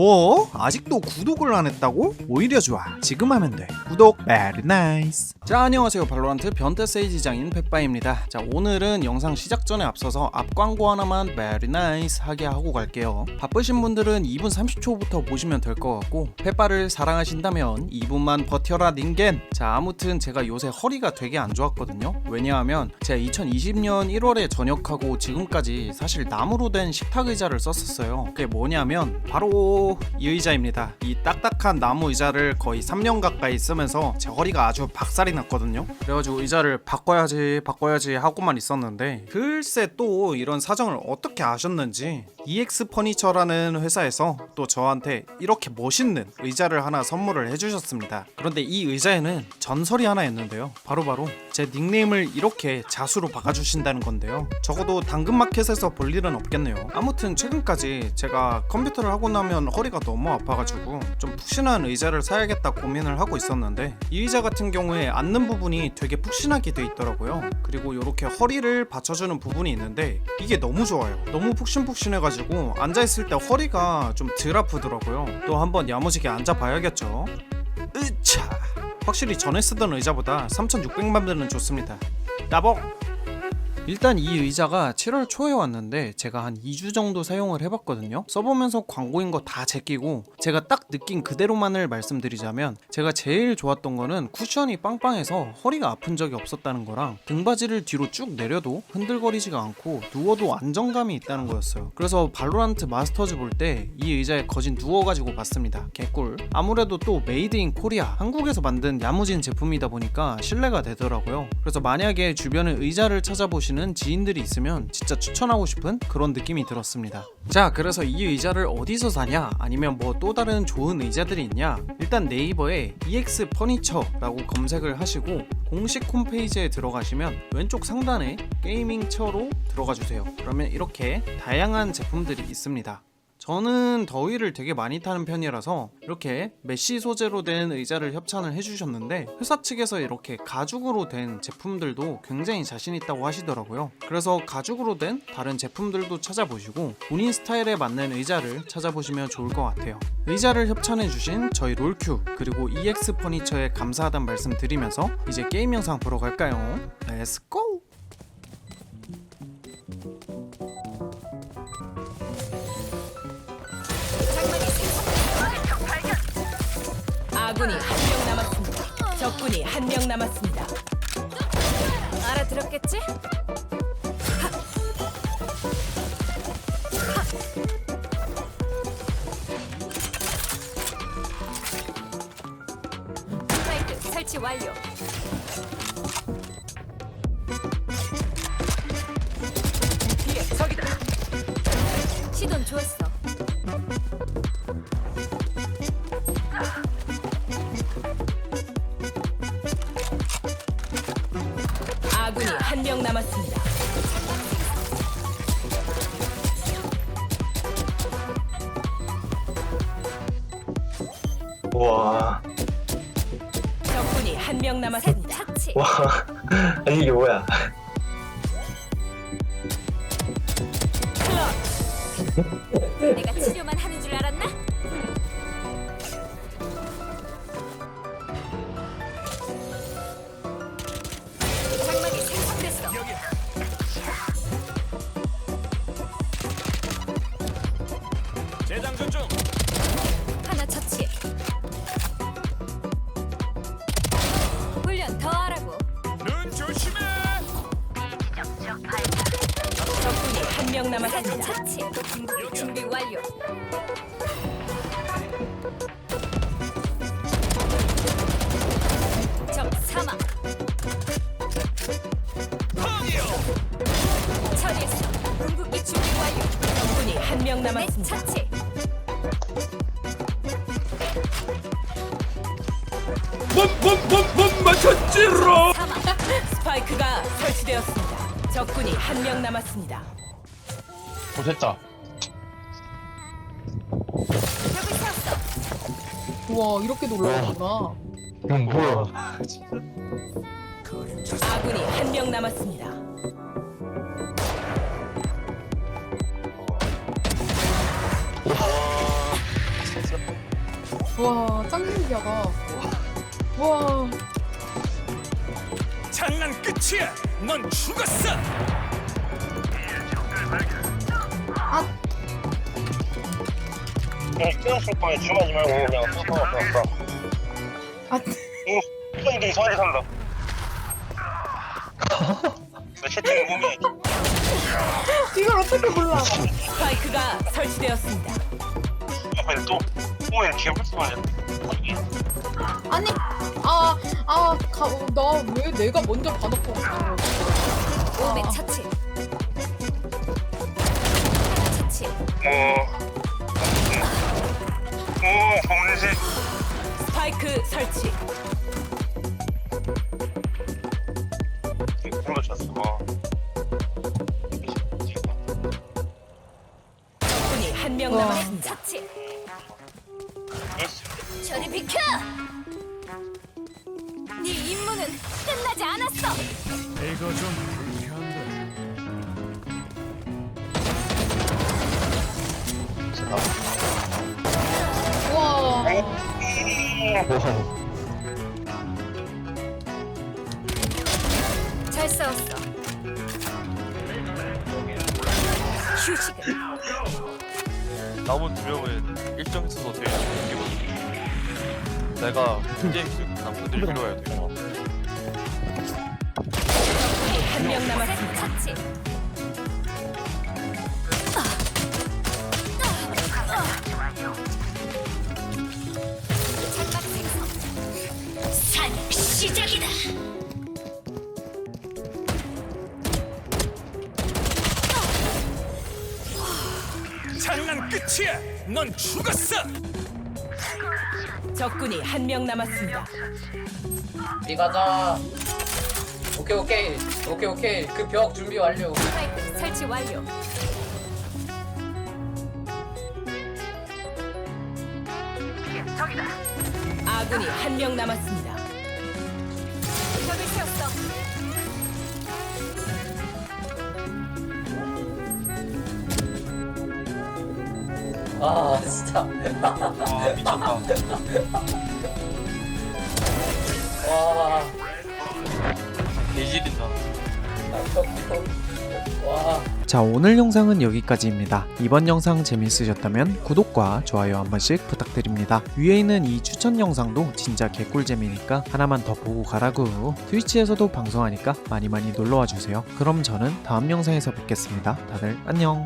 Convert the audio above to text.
뭐? 아직도 구독을 안 했다고? 오히려 좋아. 지금 하면 돼. 구독 very nice. 자, 안녕하세요. 발로란트 변태 세이지장인 펫바입니다. 자, 오늘은 영상 시작 전에 앞서서 앞 광고 하나만 very nice 하게 하고 갈게요. 바쁘신 분들은 2분 30초부터 보시면 될 것 같고 펫바를 사랑하신다면 2분만 버텨라 닌겐. 자, 아무튼 제가 요새 허리가 되게 안 좋았거든요. 왜냐하면 제가 2020년 1월에 전역하고 지금까지 사실 나무로 된 식탁 의자를 썼었어요. 그게 뭐냐면 바로 이 의자입니다. 이 딱딱한 나무 의자를 거의 3년 가까이 쓰면서 제 허리가 아주 박살이 났거든요. 그래가지고 의자를 바꿔야지 바꿔야지 하고만 있었는데 글쎄 또 이런 사정을 어떻게 아셨는지 EX 퍼니처라는 회사에서 또 저한테 이렇게 멋있는 의자를 하나 선물을 해주셨습니다. 그런데 이 의자에는 전설이 하나 있는데요. 바로바로 제 닉네임을 이렇게 자수로 바꿔주신다는 건데요. 적어도 당근마켓에서 볼 일은 없겠네요. 아무튼 최근까지 제가 컴퓨터를 하고 나면 허리가 너무 아파가지고 좀 푹신한 의자를 사야겠다 고민을 하고 있었는데 이 의자 같은 경우에 앉는 부분이 되게 푹신하게 돼 있더라고요. 그리고 이렇게 허리를 받쳐주는 부분이 있는데 이게 너무 좋아요. 너무 푹신푹신해가지고 앉아있을 때 허리가 좀 덜 아프더라고요. 또 한번 야무지게 앉아봐야겠죠. 으차! 확실히 전에 쓰던 의자보다 3,600만 원은 좋습니다. 나봉! 일단 이 의자가 7월 초에 왔는데 제가 한 2주 정도 사용을 해봤거든요. 써보면서 광고인 거 다 제끼고 제가 딱 느낀 그대로만을 말씀드리자면 제가 제일 좋았던 거는 쿠션이 빵빵해서 허리가 아픈 적이 없었다는 거랑 등받이를 뒤로 쭉 내려도 흔들거리지가 않고 누워도 안정감이 있다는 거였어요. 그래서 발로란트 마스터즈 볼 때 이 의자에 거진 누워가지고 봤습니다. 개꿀. 아무래도 또 메이드 인 코리아 한국에서 만든 야무진 제품이다 보니까 신뢰가 되더라고요. 그래서 만약에 주변에 의자를 찾아보시는 지인들이 있으면 진짜 추천하고 싶은 그런 느낌이 들었습니다. 자, 그래서 이 의자를 어디서 사냐? 아니면 뭐 또 다른 좋은 의자들이 있냐? 일단 네이버에 EX 퍼니처라고 검색을 하시고 공식 홈페이지에 들어가시면 왼쪽 상단에 게이밍 처로 들어가 주세요. 그러면 이렇게 다양한 제품들이 있습니다. 저는 더위를 되게 많이 타는 편이라서 이렇게 메쉬 소재로 된 의자를 협찬을 해주셨는데 회사 측에서 이렇게 가죽으로 된 제품들도 굉장히 자신 있다고 하시더라고요. 그래서 가죽으로 된 다른 제품들도 찾아보시고 본인 스타일에 맞는 의자를 찾아보시면 좋을 것 같아요. 의자를 협찬해주신 저희 롤큐 그리고 EX 퍼니처에 감사하단 말씀 드리면서 이제 게임 영상 보러 갈까요? 렛츠고! 아군이 한 명 남았습니다. 적군이 한 명 남았습니다. 알아들었겠지? 스파이크 설치 완료. 뒤에 적이다. 시돈 좋았어. 남았습니다. 와, 적군이 한명셋 남았습니다. 착취. 와, 아니 이게 뭐야? 내가 치료만 재장전 중. 하나 처치. 훈련 더 하라고. 눈 조심해. 적군이 한명셋 남았습니다. 중국 준비 완료. 적 사망. 처리했어. 궁극기 준비 완료. 적군이 한명넷 남았습니다. 처치. 뿜뿜뿜뿜 맞췄지로. 사망. 스파이크가 설치되었습니다. 적군이 한 명 남았습니다. 세웠어. 우와 이렇게 놀라구나. 이건 뭐야? 아군이 한 명 남았습니다. 와, 짱 신기하다. 와, 장난 끝이야. 넌 죽었어. 그냥 끊었을 거에 주마지 말고 그냥 뚜껑 끊었어. 아, 이거 이게 이상하게 산다. 보면 이걸 어떻게 몰라? 스파이크가 설치되었습니다. 앞에 또 보면 개불 수만 아니, 아, 아, 가, 나왜 내가 먼저 아. 처치. 하나 처치. 어. 오, 검은색. 스파이크 설치. 불로 쳤어. 적군이 한명 와. 남았습니다. 처치. 저리 비켜. 네 임무는 끝나지 않았어. 이거 좀 불쾌한데. 와, 잘 싸웠어. 휴식을. 남은 두 명은 일정 있어서 되게 웃기거든. 내가 굉장히 힘 남자들이 필요해야 돼. 한명 남았습니다. 장난 끝이야. 넌 죽었어. 적군이 한 명 남았습니다. 우리 가자. 오케이 오케이 오케이 오케이 그 벽 준비 완료. 스파이크 설치 완료. 아군이 한 명 남았습니다. 아 진짜. 와 미쳤다. 와. 개질인다. 와. 자 오늘 영상은 여기까지입니다. 이번 영상 재밌으셨다면 구독과 좋아요 한 번씩 부탁드립니다. 위에 있는 이 추천 영상도 진짜 개꿀잼이니까 하나만 더 보고 가라고. 트위치에서도 방송하니까 많이 많이 놀러와 주세요. 그럼 저는 다음 영상에서 뵙겠습니다. 다들 안녕.